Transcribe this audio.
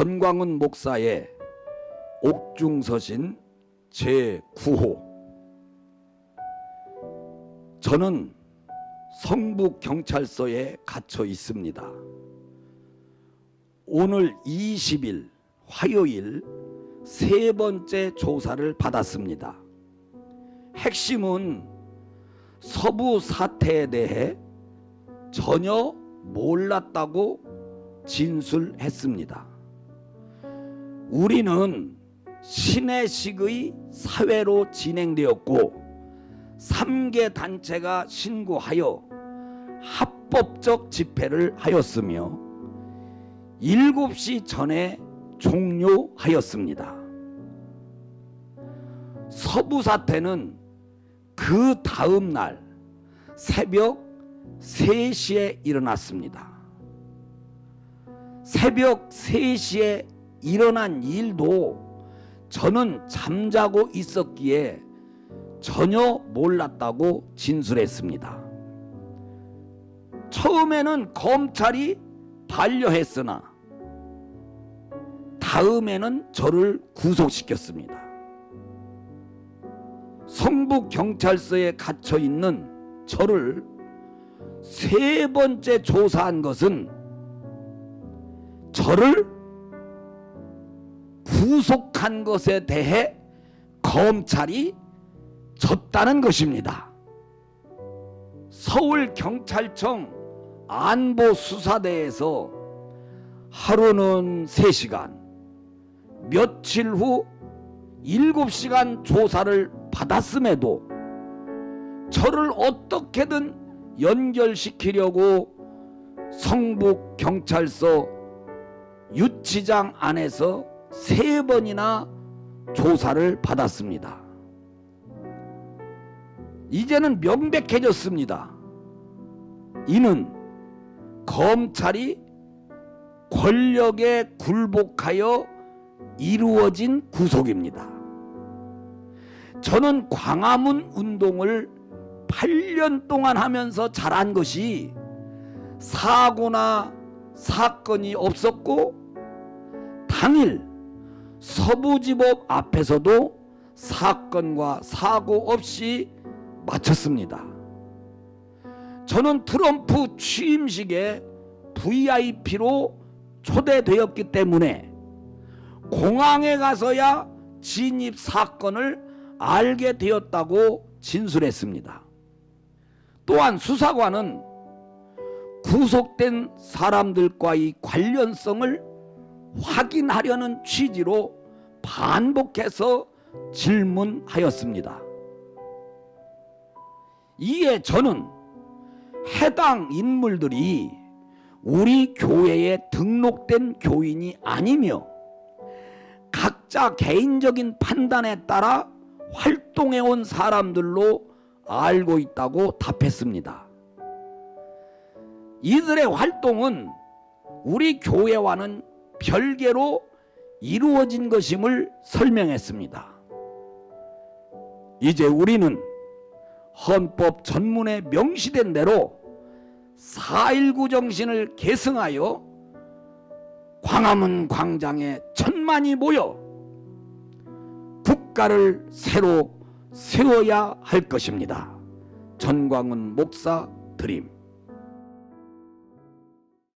전광훈 목사의 옥중서신 제9호 저는 성북 경찰서에 갇혀 있습니다. 오늘 20일 화요일 세 번째 조사를 받았습니다. 핵심은 서부 사태에 대해 전혀 몰랐다고 진술했습니다. 우리는 신해식의 사회로 진행되었고 3개 단체가 신고하여 합법적 집회를 하였으며 7시 전에 종료하였습니다. 서부 사태는 그 다음 날 새벽 3시에 일어났습니다. 새벽 3시에 일어난 일도 저는 잠자고 있었기에 전혀 몰랐다고 진술했습니다. 처음에는 검찰이 반려했으나 다음에는 저를 구속시켰습니다. 성북 경찰서에 갇혀 있는 저를 세 번째 조사한 것은 저를 구속한 것에 대해 검찰이 졌다는 것입니다. 서울경찰청 안보수사대에서 하루는 3시간, 며칠 후 7시간 조사를 받았음에도 저를 어떻게든 연결시키려고 성북 경찰서 유치장 안에서 세 번이나 조사를 받았습니다. 이제는 명백해졌습니다. 이는 검찰이 권력에 굴복하여 이루어진 구속입니다. 저는 광화문 운동을 8년 동안 하면서 잘한 것이 사고나 사건이 없었고 당일 서부지법 앞에서도 사건과 사고 없이 마쳤습니다. 저는 트럼프 취임식에 VIP로 초대되었기 때문에 공항에 가서야 진입 사건을 알게 되었다고 진술했습니다. 또한 수사관은 구속된 사람들과의 관련성을 확인하려는 취지로 반복해서 질문하였습니다. 이에 저는 해당 인물들이 우리 교회에 등록된 교인이 아니며 각자 개인적인 판단에 따라 활동해 온 사람들로 알고 있다고 답했습니다. 이들의 활동은 우리 교회와는 별개로 이루어진 것임을 설명했습니다. 이제 우리는 헌법 전문에 명시된 대로 4.19 정신을 계승하여 광화문 광장에 천만이 모여 국가를 새로 세워야 할 것입니다. 전광훈 목사 드림.